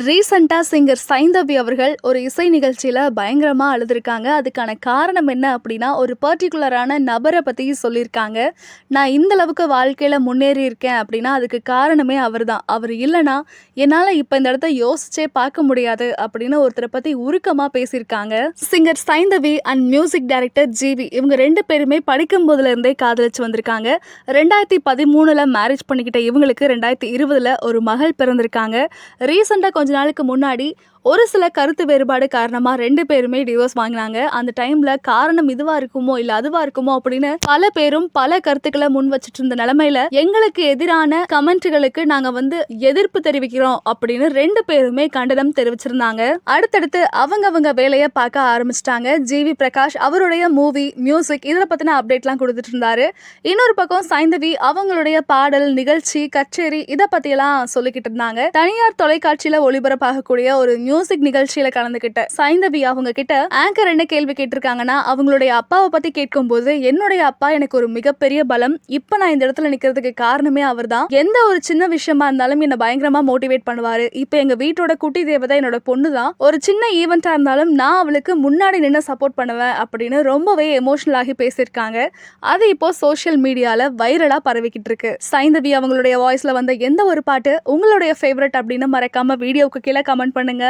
ரீசெண்டாக சிங்கர் சைந்தவி அவர்கள் ஒரு இசை நிகழ்ச்சியில் பயங்கரமாக அழுதுருக்காங்க. அதுக்கான காரணம் என்ன அப்படின்னா ஒரு பர்டிகுலரான நபரை பற்றி சொல்லியிருக்காங்க நான் இந்த அளவுக்கு வாழ்க்கையில் முன்னேறி இருக்கேன் அப்படின்னா அதுக்கு காரணமே அவர் தான் அவர் இல்லைன்னா என்னால் இப்போ இந்த இடத்த யோசிச்சே பார்க்க முடியாது அப்படின்னு ஒருத்தரை பற்றி உருக்கமாக பேசியிருக்காங்க. Singer Saindhavi and music director GV இவங்க ரெண்டு பேருமே படிக்கும் போதுல இருந்தே காதலிச்சு வந்திருக்காங்க. ரெண்டாயிரத்தி பதிமூணில் மேரேஜ் பண்ணிக்கிட்ட இவங்களுக்கு ரெண்டாயிரத்தி இருபதுல ஒரு மகள் பிறந்திருக்காங்க. ரீசெண்டாக கொஞ்ச நாளுக்கு முன்னாடி ஒரு சில கருத்து வேறுபாடு காரணமாக ரெண்டு பேருமே டிவோர்ஸ் வாங்கினாங்க. அந்த டைமில் காரணம் இதுவாக இருக்குமோ இல்லை அதுவாக இருக்குமோ அப்படின்னு பல பேரும் பல கருத்துக்களை முன் வச்சுட்டு இருந்த நிலமையில எங்களுக்கு எதிரான கமெண்ட்டுகளுக்கு நாங்கள் வந்து எதிர்ப்பு தெரிவிக்கிறோம் அப்படின்னு ரெண்டு பேருமே கண்டனம் தெரிவிச்சிருந்தாங்க. அடுத்தடுத்து அவங்க அவங்க வேலையை பார்க்க ஆரம்பிச்சிட்டாங்க. ஜிவி பிரகாஷ் அவருடைய மூவி மியூசிக் இதில் பற்றின அப்டேட்லாம் கொடுத்துட்டு இருந்தாரு. இன்னொரு பக்கம் சைந்தவி அவங்களுடைய பாடல் நிகழ்ச்சி கச்சேரி இதை பற்றியெல்லாம் சொல்லிக்கிட்டு இருந்தாங்க. தனியார் தொலைக்காட்சியில் ஒளிபரப்பாகக்கூடிய ஒரு மியூசிக் நிகழ்ச்சியில கலந்துகிட்ட சைந்தவி அவங்க கிட்ட ஆங்கர் என்ன கேள்வி கேட்டிருக்காங்கன்னா அவங்களுடைய அப்பாவை பத்தி கேட்கும்போது என்னுடைய அப்பா எனக்கு ஒரு மிகப்பெரிய பலம். இப்ப நான் இந்த இடத்துல நிக்கிறதுக்கு காரணமே அவர்தான். எந்த ஒரு சின்ன விஷயமா இருந்தாலும் என்ன பயங்கரமா மோட்டிவேட் பண்ணுவாரு. இப்ப எங்க வீட்டோட குட்டி தேவதை என்னோட பொண்ணு தான் ஒரு சின்ன ஈவெண்டா இருந்தாலும் நான் அவளுக்கு முன்னாடி நின்று சப்போர்ட் பண்ணுவேன் அப்படின்னு ரொம்பவே எமோஷனல் ஆகி பேசியிருக்காங்க. அது இப்போ சோஷியல் மீடியால வைரலா பரவிக்கிட்டு இருக்கு. சைந்தவி அவங்களுடைய வாய்ஸ்ல வந்த எந்த ஒரு பாட்டு உங்களுடைய ஃபேவரட் அப்படின்னு மறக்காம வீடியோவுக்கு கீழே கமெண்ட் பண்ணுங்க.